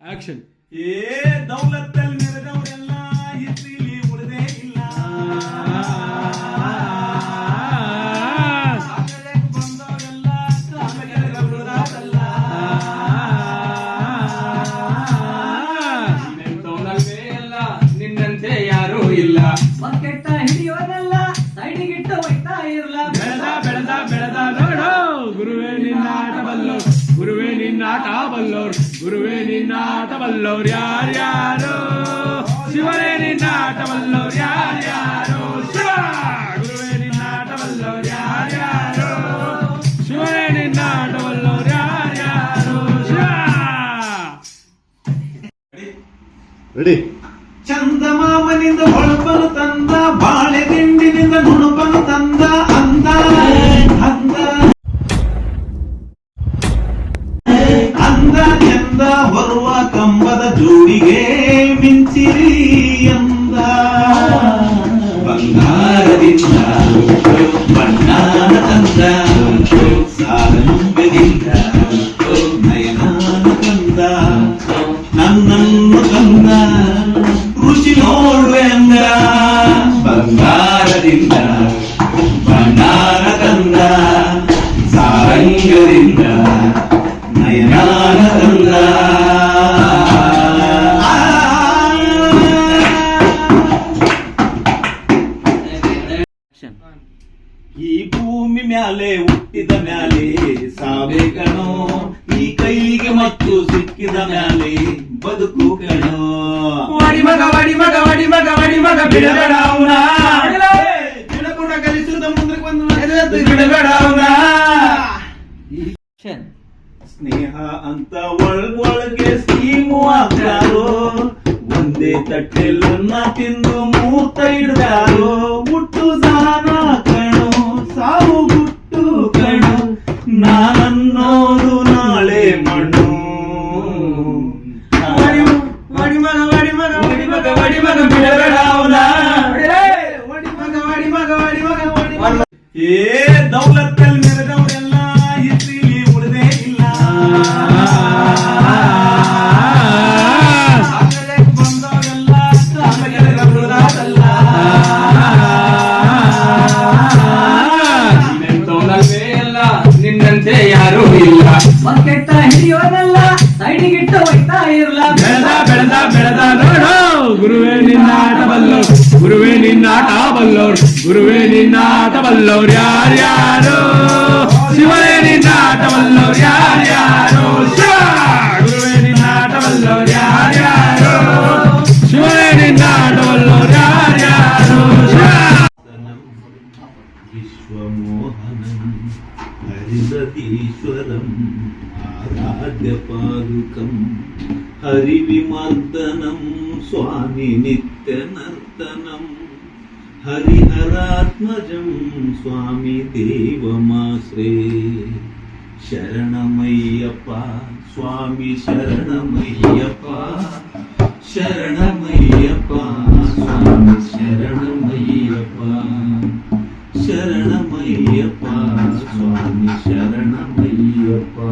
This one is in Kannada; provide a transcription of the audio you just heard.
యాక్షన్ ఏ దౌలత్తల్ మీద ನಿನ್ನಾಟ ಬಲ್ಲೋರ್ ಗುರುವೇ ನಿನ್ನಾಟ ಬಲ್ಲೋರ್ ಯಾರ್ಯಾರು ಶಿವನೇ ನಿನ್ನಾಟ ಬಲ್ಲೋರ್ ಯಾರ್ಯಾರು ಶಿವ ಗುರುವೇ ನಿನ್ನಾಟ ಬಲ್ಲೋರ್ ಯಾರ್ಯಾರು ಶಿವನೇ ನಿನ್ನಾಟ ಬಲ್ಲೋರ್ ಯಾರ್ಯಾರು ಶಿವ ರೆಡಿ ಚಂದಮಾಮನಿಂದ ಹೊಳಪನು ತಂದ ಅಂದ ಚಂದ ಬರುವ ಕಂಬದ ಜೋಡಿಗೆ ಮಿಂಚಿರಿ ಅಂದ ಬಂಗಾರದಿಂದ ಬಣ್ಣಾನ ತಂದ ಸಾರಂಗದಿಂದ ನಯನಾನ ಈ ಭೂಮಿ ಮ್ಯಾಲೆ ಹುಟ್ಟಿದ ಮ್ಯಾಲೆ ಸಾವೇ ಕಣೋ ಈ ಕೈಗೆ ಮತ್ತು ಸಿಕ್ಕಿದ ಮ್ಯಾಲೆ ಬದುಕು ಕಣೋ. ವಾಡಿ ಮಗ ವಾಡಿ ಮಗ ವಾಡಿ ಮಗ ವಾಡಿ ಮಗ ಬಿಡಬೇಡ ಅವನ. ಬಿಡಬೇಡ ಕಲಿಸುದ ಮುಂದಕ್ಕೆ ಬಂದು ಬಿಡಬೇಡ ಅವನ. ಸ್ನೇಹ ಅಂತ ಒಳಗ್ ಒಳಗೆ ಸ್ಕೀಮು ಹಾಕ್ಯಾರೋ ಒಂದೇ ತಟ್ಟೆಲ್ಲನ್ನ ತಿಂದು ಮೂರ್ತ ಹಿಡ್ದಾರೋ ಹುಟ್ಟು ಏ ದೌಲತ್ತಲ್ಲಿ ಮೆರೆದವರೆಲ್ಲ ಹಿಸ್ಟ್ರಿಲಿ ಉಳಿದೇ ಇಲ್ಲ. ಬಂದವರೆಲ್ಲ ಉಳಿದಾರಲ್ಲ. ನಿನ್ನಂತವನಲ್ವೇ ಅಲ್ಲ ನಿನ್ನಂತೆ ಯಾರೂ ಇಲ್ಲ. ಬಕೆಟ್ಟ ಹಿಡಿಯೋದಲ್ಲ ಸೈಡಿಗಿಟ್ಟು ಹೋಯ್ತಾ ಇರಲ್ಲ ಬೆಳೆದ ಬೆಳೆದ ಬೆಳೆದ ನೋಡು ಗುರುವೇ ಗುರುವೇ ನಿನ್ನಾಟ ಬಲ್ಲೋರ್ ಗುರುವೇ ನಿನ್ನಾಟ ಬಲ್ಲೋರ್ ಯಾರ್ಯಾರು ಶಿವನೇ ನಿನ್ನಾಟ ಬಲ್ಲೋರ್ ಯಾರ್ಯಾರು ಶಿವ ಗುರುವೇ ನಿನ್ನಾಟ ಬಲ್ಲೋರ್ ಯಾರ್ಯಾರು ಶಿವನೇ ನಿನ್ನಾಟ ಬಲ್ಲೋರ್ ಯಾರ್ಯಾರು ಶಿವ విశ్వమోహనం హరిసతీశ్వరం ఆరాధ్యపాదుకం హరివిమర్దనం स्वामी नित्यनर्तनं हरिहरात्मजं स्वामी देवमाश्रे शरणमय्यप्पा स्वामी शरणमय्यप्पा शरणमय्यप्पा स्वामी शरणमय्यप्पा शरणमय्यप्पा स्वामी शरणमय्यप्पा